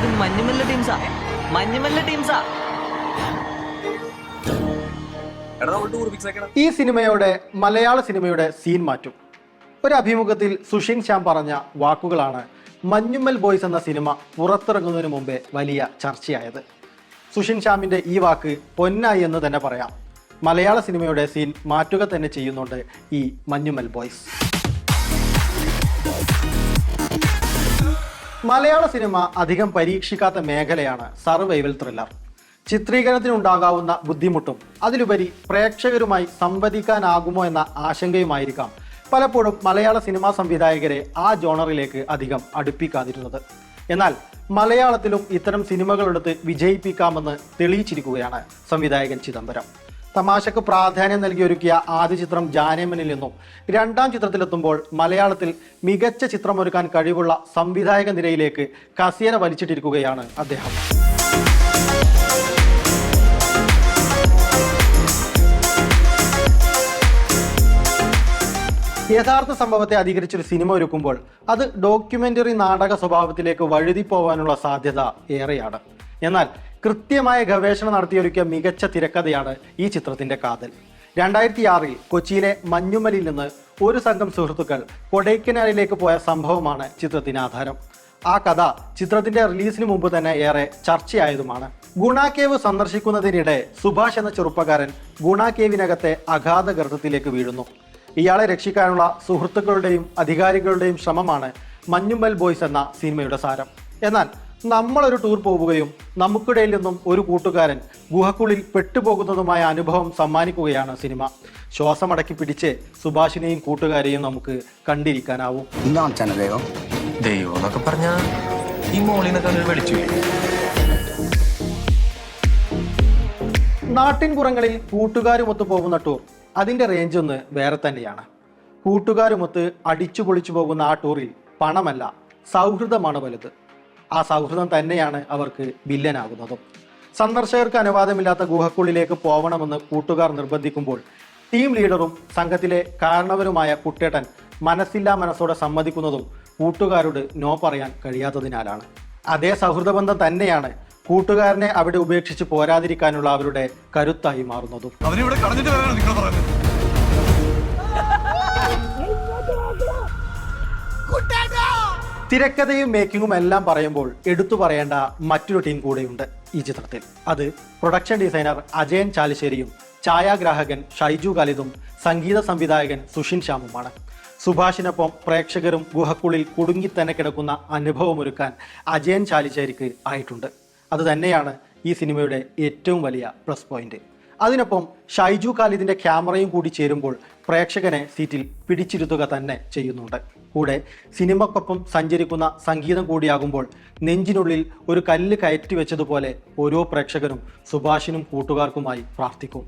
ഇത് മഞ്ഞുമല്ല ടീംസാ. മഞ്ഞുമല്ല ടീംസാ. ഈ സിനിമയോടെ മലയാള സിനിമയുടെ സീൻ മാറ്റും. ഒരു അഭിമുഖത്തിൽ സുഷിൻ ശ്യാം പറഞ്ഞ വാക്കുകളാണ് മഞ്ഞുമ്മൽ ബോയ്സ് എന്ന സിനിമ പുറത്തിറങ്ങുന്നതിന് മുമ്പേ വലിയ ചർച്ചയായത്. സുഷിൻ ശ്യാമിന്റെ ഈ വാക്ക് പൊന്നായി എന്ന് തന്നെ പറയാം. മലയാള സിനിമയുടെ സീൻ മാറ്റുക തന്നെ ചെയ്യുന്നുണ്ട് ഈ മഞ്ഞുമ്മൽ ബോയ്സ്. മലയാള സിനിമ അധികം പരീക്ഷിക്കാത്ത മേഖലയാണ് സർവൈവൽ ത്രില്ലർ ചിത്രീകരണത്തിനുണ്ടാകാവുന്ന ബുദ്ധിമുട്ടും അതിലുപരി പ്രേക്ഷകരുമായി സംവദിക്കാനാകുമോ എന്ന ആശങ്കയുമായിരിക്കാം പലപ്പോഴും മലയാള സിനിമാ സംവിധായകരെ ആ ജോണറിലേക്ക് അധികം അടുപ്പിക്കാതിരുന്നത്. എന്നാൽ മലയാളത്തിലും ഇത്തരം സിനിമകളെടുത്ത് വിജയിപ്പിക്കാമെന്ന് തെളിയിച്ചിരിക്കുകയാണ് സംവിധായകൻ ചിദംബരം. തമാശക്ക് പ്രാധാന്യം നൽകി ഒരുക്കിയ ആദ്യ ചിത്രം ജാനേമനിൽ നിന്നും രണ്ടാം ചിത്രത്തിലെത്തുമ്പോൾ മലയാളത്തിൽ മികച്ച ചിത്രമൊരുക്കാൻ കഴിവുള്ള സംവിധായക നിരയിലേക്ക് കസേര വലിച്ചിട്ടിരിക്കുകയാണ് അദ്ദേഹം. യഥാർത്ഥ സംഭവത്തെ അധികരിച്ചൊരു സിനിമ ഒരുക്കുമ്പോൾ അത് ഡോക്യുമെന്ററി നാടക സ്വഭാവത്തിലേക്ക് വഴുതിപ്പോവാനുള്ള സാധ്യത ഏറെയാണ്. എന്നാൽ കൃത്യമായ ഗവേഷണം നടത്തിയൊരുക്കിയ മികച്ച തിരക്കഥയാണ് ഈ ചിത്രത്തിന്റെ കാതൽ. രണ്ടായിരത്തി ആറിൽ കൊച്ചിയിലെ മഞ്ഞുമലിൽ നിന്ന് ഒരു സംഘം സുഹൃത്തുക്കൾ കൊടൈക്കനാലിലേക്ക് പോയ സംഭവമാണ് ചിത്രത്തിന് ആധാരം ആ കഥ ചിത്രത്തിന്റെ റിലീസിന് മുമ്പ് തന്നെ ഏറെ ചർച്ചയായതുമാണ്. ഗുണാകേവ് സന്ദർശിക്കുന്നതിനിടെ സുഭാഷ് എന്ന ചെറുപ്പക്കാരൻ ഗുണ കേവിനകത്തെ അഗാധ ഗർത്തത്തിലേക്ക് വീഴുന്നു. ഇയാളെ രക്ഷിക്കാനുള്ള സുഹൃത്തുക്കളുടെയും അധികാരികളുടെയും ശ്രമമാണ് മഞ്ഞുമ്മൽ ബോയ്സ് എന്ന സിനിമയുടെ സാരം. എന്നാൽ നമ്മളൊരു ടൂർ പോവുകയും നമുക്കിടയിൽ നിന്നും ഒരു കൂട്ടുകാരൻ ഗുഹക്കുള്ളിൽ പെട്ടുപോകുന്നതുമായ അനുഭവം സമ്മാനിക്കുകയാണ് സിനിമ. ശ്വാസമടക്കി പിടിച്ച് സുഭാഷിനെയും കൂട്ടുകാരെയും നമുക്ക് കണ്ടിരിക്കാനാവും. എന്താണ് പുറങ്ങളിൽ ദൈവം? എന്നൊക്കെ പറഞ്ഞ ഈ മോളിന്നൊക്കെ ഒരു വെളിച്ചു നാട്ടിൻപുറങ്ങളിൽ കൂട്ടുകാരുമൊത്ത് പോകുന്ന ടൂർ അതിന്റെ റേഞ്ച് ഒന്ന് വേറെ തന്നെയാണ്. കൂട്ടുകാരുമൊത്ത് അടിച്ചു പൊളിച്ചു പോകുന്ന ആ ടൂറിൽ പണമല്ല സൗഹൃദമാണ് വലുത്. ആ സൗഹൃദം തന്നെയാണ് അവർക്ക് വില്ലനാകുന്നതും. സന്ദർശകർക്ക് അനുവാദമില്ലാത്ത ഗുഹക്കുള്ളിലേക്ക് പോകണമെന്ന് കൂട്ടുകാർ നിർബന്ധിക്കുമ്പോൾ ടീം ലീഡറും സംഘത്തിലെ കാരണവരുമായ കുട്ടേട്ടൻ മനസ്സില്ലാ മനസ്സോടെ സമ്മതിക്കുന്നതും കൂട്ടുകാരോട് നോ പറയാൻ കഴിയാത്തതിനാലാണ്. അതേ സൗഹൃദബന്ധം തന്നെയാണ് കൂട്ടുകാരനെ അവിടെ ഉപേക്ഷിച്ച് പോരാതിരിക്കാനുള്ള അവരുടെ കരുത്തായി മാറുന്നതും. തിരക്കഥയും മേക്കിങ്ങും എല്ലാം പറയുമ്പോൾ എടുത്തു പറയേണ്ട മറ്റൊരു ടീം കൂടെയുണ്ട് ഈ ചിത്രത്തിൽ. അത് പ്രൊഡക്ഷൻ ഡിസൈനർ അജയൻ ചാലിശ്ശേരിയും ഛായാഗ്രാഹകൻ ഷൈജു ഖാലിദും സംഗീത സംവിധായകൻ സുഷിൻ ശ്യാമുമാണ്. സുഭാഷിനൊപ്പം പ്രേക്ഷകരും ഗുഹക്കുള്ളിൽ കുടുങ്ങി തന്നെ കിടക്കുന്ന അനുഭവമൊരുക്കാൻ അജയൻ ചാലിശ്ശേരിക്ക് ആയിട്ടുണ്ട്. അത് തന്നെയാണ് ഈ സിനിമയുടെ ഏറ്റവും വലിയ പ്ലസ് പോയിന്റ്. അതിനൊപ്പം ഷൈജു ഖാലിദിന്റെ ക്യാമറയും കൂടി ചേരുമ്പോൾ പ്രേക്ഷകനെ സീറ്റിൽ പിടിച്ചിരുത്തുക തന്നെ ചെയ്യുന്നുണ്ട്. കൂടെ സിനിമക്കൊപ്പം സഞ്ചരിക്കുന്ന സംഗീതം കൂടിയാകുമ്പോൾ നെഞ്ചിനുള്ളിൽ ഒരു കല്ല് കയറ്റി വെച്ചതുപോലെ ഓരോ പ്രേക്ഷകനും സുഭാഷിനും കൂട്ടുകാർക്കുമായി പ്രാർത്ഥിക്കും.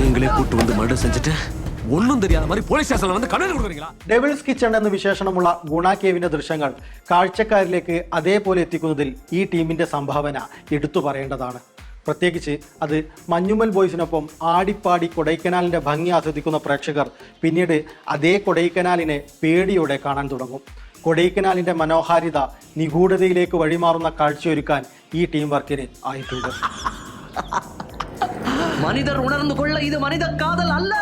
നിങ്ങളെ കൂട്ടുകൊണ്ട് മട സെഞ്ചിട്ട് இது குணாக்கேவா நீங்களே கூட்டு வந்து மர்டர் செஞ்சுட்டு ஒன்றும் தெரியாத மாதிரி போலீஸ் ஸ்டேஷன்ல வந்து கண்ணு கொடுக்குறீங்களா ഡെവിൾസ് കിച്ചൺ എന്ന വിശേഷണമുള്ള ഗുണ കേവിന്റെ ദൃശ്യങ്ങൾ കാഴ്ചക്കാരിലേക്ക് അതേപോലെ എത്തിക്കുന്നതിൽ ഈ ടീമിന്റെ സംഭാവന എടുത്തു പറയേണ്ടതാണ് പ്രത്യേകിച്ച് അത് മഞ്ഞുമ്മൽ ബോയ്സിനൊപ്പം ആടിപ്പാടി കൊടൈക്കനാലിന്റെ ഭംഗി ആസ്വദിക്കുന്ന പ്രേക്ഷകർ പിന്നീട് അതേ കൊടൈക്കനാലിനെ പേടിയോടെ കാണാൻ തുടങ്ങും കൊടൈക്കനാലിന്റെ മനോഹാരിത നിഗൂഢതയിലേക്ക് വഴിമാറുന്ന കാഴ്ചയൊരുക്കാൻ ഈ ടീം വർക്കിന് ആയിട്ടുണ്ട് மனிதர் உணர்ந்து கொள்ள இது மனித காதல் அல்ல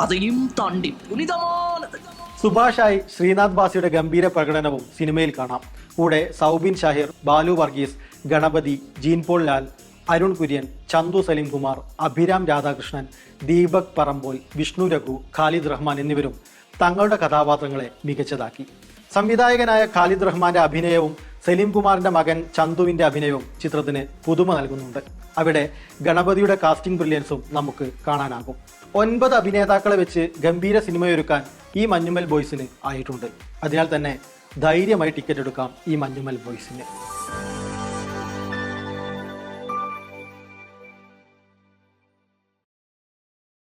അതെയും തണ്ടി പുനിതമാണ് സുഭാഷായി ശ്രീനാഥ് ബാസിയുടെ ഗംഭീര പ്രകടനവും സിനിമയിൽ കാണാം. കൂടെ സൗബിൻ ഷാഹിർ ബാലു വർഗീസ് ഗണപതി ജീൻപോൾ ലാൽ അരുൺ കുര്യൻ ചന്തു സലീം കുമാർ അഭിരാം രാധാകൃഷ്ണൻ ദീപക് പറമ്പോൽ വിഷ്ണു രഘു ഖാലിദ് റഹ്മാൻ എന്നിവരും തങ്ങളുടെ കഥാപാത്രങ്ങളെ മികച്ചതാക്കി. സംവിധായകനായ ഖാലിദ് റഹ്മാന്റെ അഭിനയവും സലീം കുമാറിന്റെ മകൻ ചന്തുവിന്റെ അഭിനയവും ചിത്രത്തിന് പുതുമ നൽകുന്നുണ്ട്. അവിടെ ഗണപതിയുടെ കാസ്റ്റിംഗ് ബ്രില്യൻസും നമുക്ക് കാണാനാകും. ഒൻപത് അഭിനേതാക്കളെ വെച്ച് ഗംഭീര സിനിമയൊരുക്കാൻ ഈ മഞ്ഞുമൽ ബോയ്സിന് ആയിട്ടുണ്ട്. അതിനാൽ തന്നെ ധൈര്യമായി ടിക്കറ്റ് എടുക്കാം ഈ മഞ്ഞുമൽ ബോയ്സിന്.